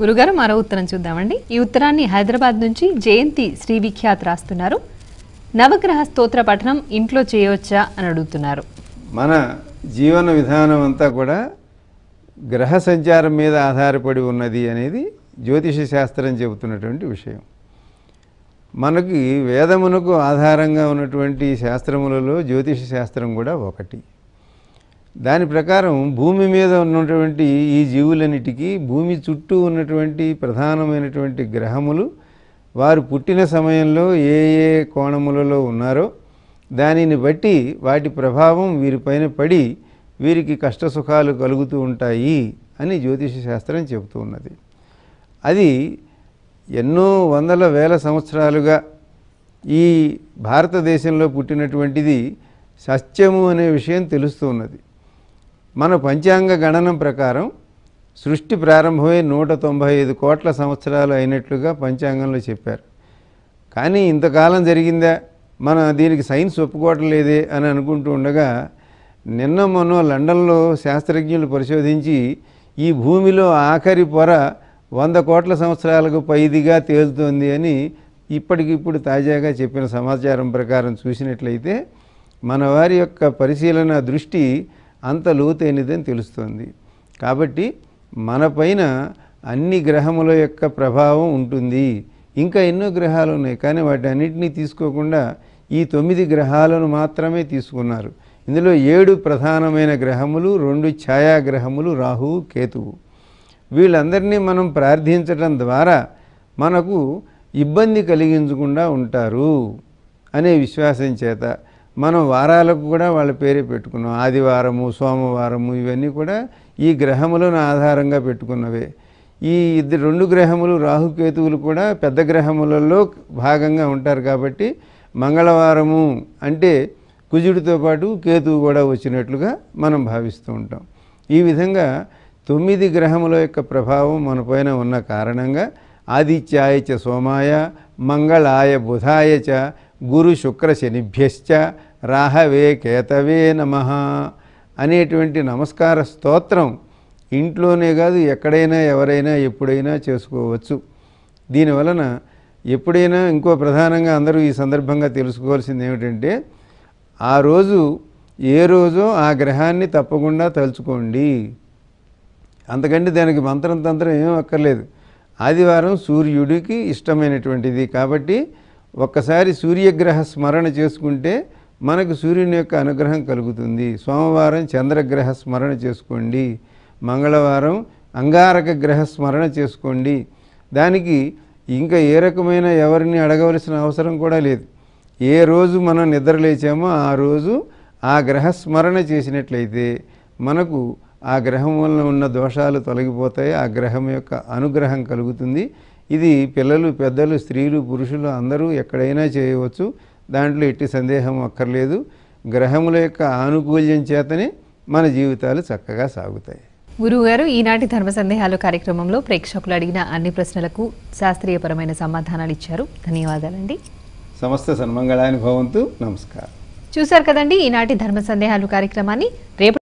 గురుగారు మరో ఉత్తరం చూద్దామండి. ఈ ఉత్తరాన్ని హైదరాబాద్ నుంచి జయంతి శ్రీ విఖ్యాత్ రాస్తున్నారు. నవగ్రహ స్తోత్ర పఠనం ఇంట్లో చేయవచ్చా అని అడుగుతున్నారు. మన జీవన విధానం అంతా కూడా గ్రహ సంచారం మీద ఆధారపడి ఉన్నది అనేది జ్యోతిష శాస్త్రం చెబుతున్నటువంటి విషయం. మనకి వేదమునకు ఆధారంగా ఉన్నటువంటి శాస్త్రములలో జ్యోతిష శాస్త్రం కూడా ఒకటి. దాని ప్రకారం భూమి మీద ఉన్నటువంటి ఈ జీవులన్నిటికీ భూమి చుట్టూ ఉన్నటువంటి ప్రధానమైనటువంటి గ్రహములు వారు పుట్టిన సమయంలో ఏ ఏ కోణములలో ఉన్నారో దానిని బట్టి వాటి ప్రభావం వీరిపైన పడి వీరికి కష్టసుఖాలు కలుగుతూ ఉంటాయి అని జ్యోతిష శాస్త్రం చెబుతూ ఉన్నది. అది ఎన్నో వందల వేల సంవత్సరాలుగా ఈ భారతదేశంలో పుట్టినటువంటిది సత్యము అనే విషయం తెలుస్తూ ఉన్నది. మన పంచాంగ గణనం ప్రకారం సృష్టి ప్రారంభమై నూట తొంభై ఐదు కోట్ల సంవత్సరాలు అయినట్లుగా పంచాంగంలో చెప్పారు. కానీ ఇంతకాలం జరిగిందా? మన దీనికి సైన్స్ ఒప్పుకోవటం లేదే అని అనుకుంటూ ఉండగా నిన్న మొన్న లండన్లో శాస్త్రజ్ఞులు పరిశోధించి ఈ భూమిలో ఆఖరి పొర వంద కోట్ల సంవత్సరాలకు పైదిగా తేలుతోంది అని ఇప్పటికిప్పుడు తాజాగా చెప్పిన సమాచారం ప్రకారం చూసినట్లయితే మన వారి యొక్క పరిశీలన దృష్టి అంత లోతైనదని తెలుస్తోంది. కాబట్టి మన పైన అన్ని గ్రహముల యొక్క ప్రభావం ఉంటుంది. ఇంకా ఎన్నో గ్రహాలు ఉన్నాయి. కానీ వాటి అన్నింటినీ తీసుకోకుండా ఈ తొమ్మిది గ్రహాలను మాత్రమే తీసుకున్నారు. ఇందులో ఏడు ప్రధానమైన గ్రహములు రెండు ఛాయాగ్రహములు రాహువు కేతువు. వీళ్ళందరినీ మనం ప్రార్థించడం ద్వారా మనకు ఇబ్బంది కలిగించకుండా ఉంటారు అనే విశ్వాసం చేత మనం వారాలకు కూడా వాళ్ళ పేరే పెట్టుకున్నాం. ఆదివారము సోమవారము ఇవన్నీ కూడా ఈ గ్రహములను ఆధారంగా పెట్టుకున్నవే. ఈ ఇద్దరు రెండు గ్రహములు రాహుకేతువులు కూడా పెద్ద గ్రహములలో భాగంగా ఉంటారు కాబట్టి మంగళవారము అంటే కుజుడితో పాటు కేతువు కూడా వచ్చినట్లుగా మనం భావిస్తూ ఉంటాం. ఈ విధంగా తొమ్మిది గ్రహముల యొక్క ప్రభావం మన పైన ఉన్న కారణంగా ఆదిత్యాయ చ సోమాయ మంగళాయ బుధాయ చ గురు శుక్ర శనిభ్యశ్చ రాహవే కేతవే నమ అనేటువంటి నమస్కార స్తోత్రం ఇంట్లోనే కాదు ఎక్కడైనా ఎవరైనా ఎప్పుడైనా చేసుకోవచ్చు. దీనివలన ఎప్పుడైనా ఇంకో ప్రధానంగా అందరూ ఈ సందర్భంగా తెలుసుకోవాల్సింది ఏమిటంటే ఆ రోజు ఏ రోజో ఆ గ్రహాన్ని తప్పకుండా తలుచుకోండి. అంతకంటే దానికి మంత్రం తంత్రం ఏం అక్కర్లేదు. ఆదివారం సూర్యుడికి ఇష్టమైనటువంటిది కాబట్టి ఒక్కసారి సూర్యగ్రహ స్మరణ చేసుకుంటే మనకు సూర్యుని యొక్క అనుగ్రహం కలుగుతుంది. సోమవారం చంద్రగ్రహ స్మరణ చేసుకోండి. మంగళవారం అంగారక గ్రహ స్మరణ చేసుకోండి. దానికి ఇంకా ఏ రకమైన ఎవరిని అడగవలసిన అవసరం కూడా లేదు. ఏ రోజు మనం నిద్ర లేచామో ఆ రోజు ఆ గ్రహ స్మరణ చేసినట్లయితే మనకు ఆ గ్రహం వల్ల ఉన్న దోషాలు తొలగిపోతాయి. ఆ గ్రహం యొక్క అనుగ్రహం కలుగుతుంది. ఇది పిల్లలు పెద్దలు స్త్రీలు పురుషులు అందరూ ఎక్కడైనా చేయవచ్చు. దాంట్లో ఎట్టి సందేహం అక్కర్లేదు. గ్రహముల యొక్క ఆనుకూల్యం చేతనే మన జీవితాలు చక్కగా సాగుతాయి. గురువు గారు ఈనాటి ధర్మ సందేహాలు కార్యక్రమంలో ప్రేక్షకులు అడిగిన అన్ని ప్రశ్నలకు శాస్త్రీయపరమైన సమాధానాలు ఇచ్చారు. ధన్యవాదాలండి. సమస్త సన్మంగళాన్ని భవంతు నమస్కారం. చూశారు కదండి ఈనాటి ధర్మ సందేహాలు కార్యక్రమాన్ని. రేపు